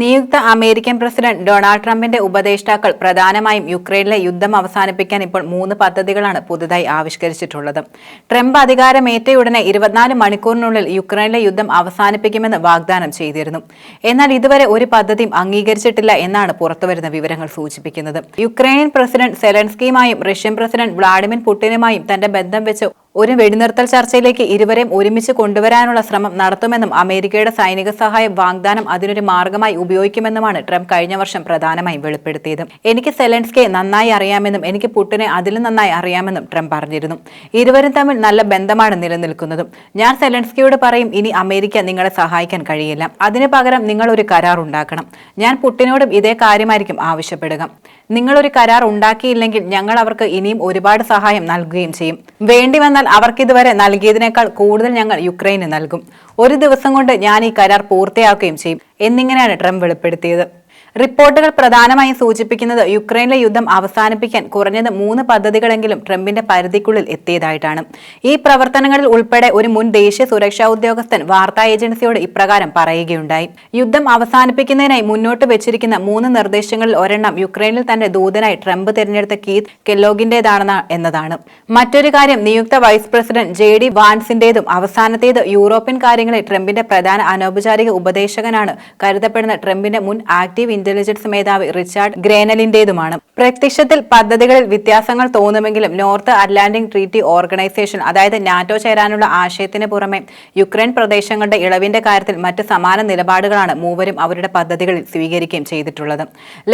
നിയുക്ത American president Donald ട്രംപിന്റെ ഉപദേഷ്ടാക്കൾ പ്രധാനമായും യുക്രൈനിലെ യുദ്ധം അവസാനിപ്പിക്കാൻ ഇപ്പോൾ മൂന്ന് പദ്ധതികളാണ് പുതുതായി ആവിഷ്കരിച്ചിട്ടുള്ളത്. ട്രംപ് അധികാരമേറ്റയുടനെ ഇരുപത്തിനാല് മണിക്കൂറിനുള്ളിൽ യുക്രൈനിലെ യുദ്ധം അവസാനിപ്പിക്കുമെന്ന് വാഗ്ദാനം ചെയ്തിരുന്നു. എന്നാൽ ഇതുവരെ ഒരു പദ്ധതിയും അംഗീകരിച്ചിട്ടില്ല എന്നാണ് പുറത്തുവരുന്ന വിവരങ്ങൾ സൂചിപ്പിക്കുന്നത്. യുക്രൈനിയൻ പ്രസിഡന്റ് സെലൻസ്കിയുമായും റഷ്യൻ പ്രസിഡന്റ് വ്ളാഡിമിർ പുടിനുമായും തന്റെ ബന്ധം വെച്ച് ഒരു വെടിനിർത്തൽ ചർച്ചയിലേക്ക് ഇരുവരെയും ഒരുമിച്ച് കൊണ്ടുവരാനുള്ള ശ്രമം നടത്തുമെന്നും അമേരിക്കയുടെ സൈനിക സഹായം വാഗ്ദാനം അതിനൊരു മാർഗമായി ഉപയോഗിക്കുമെന്നുമാണ് ട്രംപ് കഴിഞ്ഞ വർഷം പ്രധാനമായും വെളിപ്പെടുത്തിയത്. എനിക്ക് സെലൻസ്കെ നന്നായി അറിയാമെന്നും എനിക്ക് പുട്ടിനെ അതിലും നന്നായി അറിയാമെന്നും ട്രംപ് പറഞ്ഞിരുന്നു. ഇരുവരും തമ്മിൽ നല്ല ബന്ധമാണ് നിലനിൽക്കുന്നതും. ഞാൻ സെലൻസ്കിയോട് പറയും ഇനി അമേരിക്ക നിങ്ങളെ സഹായിക്കാൻ കഴിയില്ല. അതിനു പകരം നിങ്ങൾ ഒരു കരാർ ഉണ്ടാക്കണം. ഞാൻ പുട്ടിനോടും ഇതേ കാര്യമായിരിക്കും ആവശ്യപ്പെടുക. നിങ്ങളൊരു കരാർ ഉണ്ടാക്കിയില്ലെങ്കിൽ ഞങ്ങൾ അവർക്ക് ഇനിയും ഒരുപാട് സഹായം നൽകുകയും ചെയ്യും. വേണ്ടി വന്നാൽ അവർക്കിതുവരെ നൽകിയതിനേക്കാൾ കൂടുതൽ ഞങ്ങൾ യുക്രൈന് നൽകും. ഒരു ദിവസം കൊണ്ട് ഞാൻ ഈ കരാർ പൂർത്തിയാക്കുകയും ചെയ്യും. എന്നിങ്ങനെയാണ് ട്രംപ് വെളിപ്പെടുത്തിയത്. റിപ്പോർട്ടുകൾ പ്രധാനമായും സൂചിപ്പിക്കുന്നത് യുക്രൈനിലെ യുദ്ധം അവസാനിപ്പിക്കാൻ കുറഞ്ഞത് മൂന്ന് പദ്ധതികളെങ്കിലും ട്രംപിന്റെ പരിധിക്കുള്ളിൽ എത്തിയതായിട്ടാണ്. ഈ പ്രവർത്തനങ്ങളിൽ ഉൾപ്പെടെ ഒരു മുൻ ദേശീയ സുരക്ഷാ ഉദ്യോഗസ്ഥൻ വാർത്താ ഏജൻസിയോട് ഇപ്രകാരം പറയുകയുണ്ടായി. യുദ്ധം അവസാനിപ്പിക്കുന്നതിനായി മുന്നോട്ട് വെച്ചിരിക്കുന്ന മൂന്ന് നിർദ്ദേശങ്ങളിൽ ഒരെണ്ണം യുക്രൈനിൽ തന്റെ ദൂതനായി ട്രംപ് തിരഞ്ഞെടുത്ത കീത്ത് കെല്ലോഗിന്റേതാണെന്ന എന്നതാണ്. മറ്റൊരു കാര്യം നിയുക്ത വൈസ് പ്രസിഡന്റ് ജെ ഡി വാൻസിന്റേതും അവസാനത്തേത് യൂറോപ്യൻ കാര്യങ്ങളിൽ ട്രംപിന്റെ പ്രധാന അനൗപചാരിക ഉപദേശകനാണ് കരുതപ്പെടുന്ന ട്രംപിന്റെ മുൻ ആക്ടീവ് ഇന്റലിജൻസ് മേധാവി റിച്ചാർഡ് ഗ്രേനലിന്റേതുമാണ്. പ്രത്യക്ഷത്തിൽ പദ്ധതികളിൽ വ്യത്യാസങ്ങൾ തോന്നുമെങ്കിലും നോർത്ത് അറ്റ്ലാന്റിക് ട്രീറ്റി ഓർഗനൈസേഷൻ അതായത് നാറ്റോ ചേരാനുള്ള ആശയത്തിന് പുറമെ യുക്രൈൻ പ്രദേശങ്ങളുടെ ഇളവിന്റെ കാര്യത്തിൽ മറ്റ് സമാന നിലപാടുകളാണ് മൂവരും അവരുടെ പദ്ധതികളിൽ സ്വീകരിക്കുകയും ചെയ്തിട്ടുള്ളത്.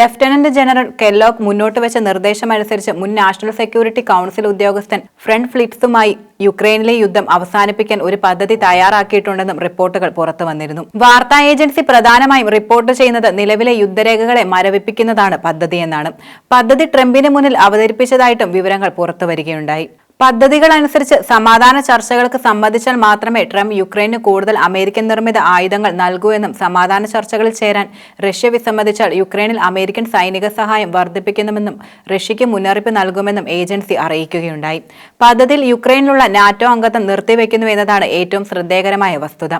ലഫ്റ്റനന്റ് ജനറൽ കെല്ലോക്ക് മുന്നോട്ട് വെച്ച നിർദ്ദേശമനുസരിച്ച് മുൻ നാഷണൽ സെക്യൂരിറ്റി കൗൺസിൽ ഉദ്യോഗസ്ഥൻ ഫ്രണ്ട് ഫ്ലിറ്റ്സുമായി യുക്രൈനിലെ യുദ്ധം അവസാനിപ്പിക്കാൻ ഒരു പദ്ധതി തയ്യാറാക്കിയിട്ടുണ്ടെന്നും റിപ്പോർട്ടുകൾ പുറത്തു വന്നിരുന്നു. വാർത്താ ഏജൻസി പ്രധാനമായും റിപ്പോർട്ട് ചെയ്യുന്നത് നിലവിലെ യുദ്ധരേഖകളെ മരവിപ്പിക്കുന്നതാണ് പദ്ധതിയെന്നാണ്. പദ്ധതി ട്രംപിന് മുന്നിൽ അവതരിപ്പിച്ചതായിട്ടും വിവരങ്ങൾ പുറത്തുവരികയുണ്ടായി പദ്ധതികൾ അനുസരിച്ച് സമാധാന ചർച്ചകൾക്ക് സംബന്ധിച്ചാൽ മാത്രമേ ട്രംപ് യുക്രൈന് കൂടുതൽ അമേരിക്കൻ നിർമ്മിത ആയുധങ്ങൾ നൽകൂ എന്നും സമാധാന ചർച്ചകളിൽ ചേരാൻ റഷ്യ വിസമ്മതിച്ചാൽ യുക്രൈനിൽ അമേരിക്കൻ സൈനിക സഹായം വർദ്ധിപ്പിക്കുമെന്നും റഷ്യയ്ക്ക് മുന്നറിയിപ്പ് നൽകുമെന്നും ഏജൻസി അറിയിക്കുകയുണ്ടായി. പദ്ധതിയിൽ യുക്രൈനിലുള്ള നാറ്റോ അംഗത്വം നിർത്തിവെക്കുന്നു എന്നതാണ് ഏറ്റവും ശ്രദ്ധേയകരമായ വസ്തുത.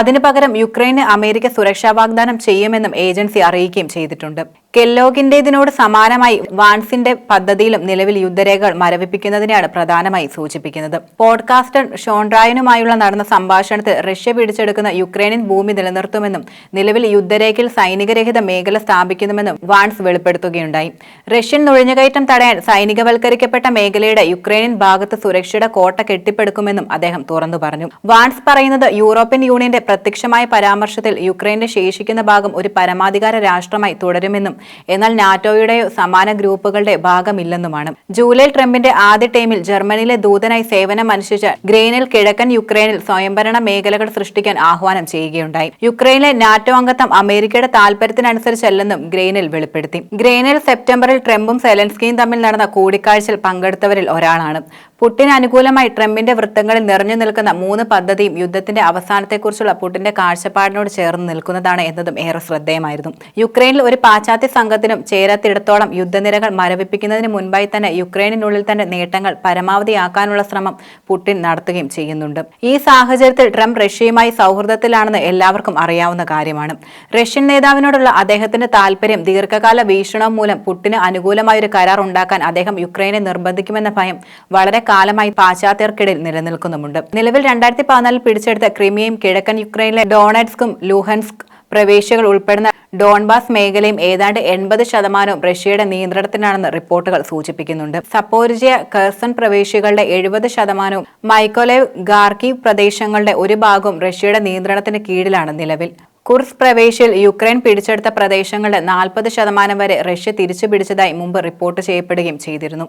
അതിനു പകരം യുക്രൈന് അമേരിക്ക സുരക്ഷാ വാഗ്ദാനം ചെയ്യുമെന്നും ഏജൻസി അറിയിക്കുകയും ചെയ്തിട്ടുണ്ട്. കെല്ലോഗിന്റേതിനോട് സമാനമായി വാൻസിന്റെ പദ്ധതിയിലും നിലവിൽ യുദ്ധരേഖകൾ മരവിപ്പിക്കുന്നതിനെയാണ് പ്രധാനമായി സൂചിപ്പിക്കുന്നത്. പോഡ്കാസ്റ്റർ ഷോൺറായനുമായുള്ള നടന്ന സംഭാഷണത്തിൽ റഷ്യ പിടിച്ചെടുക്കുന്ന യുക്രൈനിൻ ഭൂമി നിലനിർത്തുമെന്നും നിലവിൽ യുദ്ധരേഖയിൽ സൈനികരഹിത മേഖല സ്ഥാപിക്കുന്നുമെന്നും വാൻസ് വെളിപ്പെടുത്തുകയുണ്ടായി. റഷ്യൻ നുഴഞ്ഞുകയറ്റം തടയാൻ സൈനികവൽക്കരിക്കപ്പെട്ട മേഖലയുടെ യുക്രൈനിൻ ഭാഗത്ത് സുരക്ഷയുടെ കോട്ട കെട്ടിപ്പടുക്കുമെന്നും അദ്ദേഹം തുറന്നു പറഞ്ഞു. വാൻസ് പറയുന്നത് യൂറോപ്യൻ യൂണിയന്റെ പ്രത്യക്ഷമായ പരാമർശത്തിൽ യുക്രൈന്റെ ശേഷിക്കുന്ന ഭാഗം ഒരു പരമാധികാര രാഷ്ട്രമായി തുടരുമെന്നും എന്നാൽ നാറ്റോയുടെ സമാന ഗ്രൂപ്പുകളുടെ ഭാഗമില്ലെന്നുമാണ്. ജൂലൈ ട്രംപിന്റെ ആദ്യ ടൈമിൽ ജർമ്മനിയിലെ ദൂതനായി സേവനം അനുഷ്ഠിച്ച ഗ്രെയിനിൽ കിഴക്കൻ യുക്രൈനിൽ സ്വയംഭരണ മേഖലകൾ സൃഷ്ടിക്കാൻ ആഹ്വാനം ചെയ്യുകയുണ്ടായി. യുക്രൈനിലെ നാറ്റോ അംഗത്വം അമേരിക്കയുടെ താൽപര്യത്തിനനുസരിച്ചല്ലെന്നും ഗ്രെയിനിൽ വെളിപ്പെടുത്തി. ഗ്രേനിൽ സെപ്റ്റംബറിൽ ട്രംപും സെലൻസ്കിയും തമ്മിൽ നടന്ന കൂടിക്കാഴ്ചയിൽ പങ്കെടുത്തവരിൽ ഒരാളാണ്. പുട്ടിന് അനുകൂലമായി ട്രംപിന്റെ വൃത്തങ്ങളിൽ നിറഞ്ഞു നിൽക്കുന്ന മൂന്ന് പദ്ധതിയും യുദ്ധത്തിന്റെ അവസാനത്തെക്കുറിച്ചുള്ള പുട്ടിന്റെ കാഴ്ചപ്പാടിനോട് ചേർന്ന് നിൽക്കുന്നതാണ് എന്നതും ഏറെ ശ്രദ്ധേയമായിരുന്നു. യുക്രൈനിൽ ഒരു പാശ്ചാത്യ സംഘത്തിനും ചേരാത്തിടത്തോളം യുദ്ധനിരകൾ മരവിപ്പിക്കുന്നതിന് മുൻപായി തന്നെ യുക്രൈനിനുള്ളിൽ തന്നെ നേട്ടങ്ങൾ പരമാവധിയാക്കാനുള്ള ശ്രമം പുട്ടിൻ നടത്തുകയും ചെയ്യുന്നുണ്ട്. ഈ സാഹചര്യത്തിൽ ട്രംപ് റഷ്യയുമായി സൗഹൃദത്തിലാണെന്ന് എല്ലാവർക്കും അറിയാവുന്ന കാര്യമാണ്. റഷ്യൻ നേതാവിനോടുള്ള അദ്ദേഹത്തിന്റെ താല്പര്യം ദീർഘകാല വീക്ഷണം മൂലം പുട്ടിന് അനുകൂലമായ ഒരു കരാർ ഉണ്ടാക്കാൻ അദ്ദേഹം യുക്രൈനെ നിർബന്ധിക്കുമെന്ന ഭയം വളരെ കാലമായി പാശ്ചാത്യർക്കിടയിൽ നിലനിൽക്കുന്നുമുണ്ട്. നിലവിൽ രണ്ടായിരത്തി പതിനാലിൽ പിടിച്ചെടുത്ത ക്രിമിയയും കിഴക്കൻ യുക്രൈനിലെ ഡോണറ്റ്സ്കും ലൂഹൻസ്ക് പ്രവേശികൾ ഉൾപ്പെടുന്ന ഡോൺബാസ് മേഖലയും ഏതാണ്ട് എൺപത് ശതമാനവും റഷ്യയുടെ നിയന്ത്രണത്തിലാണെന്ന് റിപ്പോർട്ടുകൾ സൂചിപ്പിക്കുന്നുണ്ട്. സപ്പോർജിയ കെർസൺ പ്രവേശികളുടെ എഴുപത് ശതമാനവും മൈക്കോലേവ് ഗാർക്കീവ് പ്രദേശങ്ങളുടെ ഒരു ഭാഗവും റഷ്യയുടെ നിയന്ത്രണത്തിന് കീഴിലാണ് നിലവിൽ. കുർസ് പ്രവേശിയിൽ യുക്രൈൻ പിടിച്ചെടുത്ത പ്രദേശങ്ങളുടെ നാൽപ്പത് ശതമാനം വരെ റഷ്യ തിരിച്ചു പിടിച്ചതായി മുമ്പ് റിപ്പോർട്ട് ചെയ്യപ്പെടുകയും ചെയ്തിരുന്നു.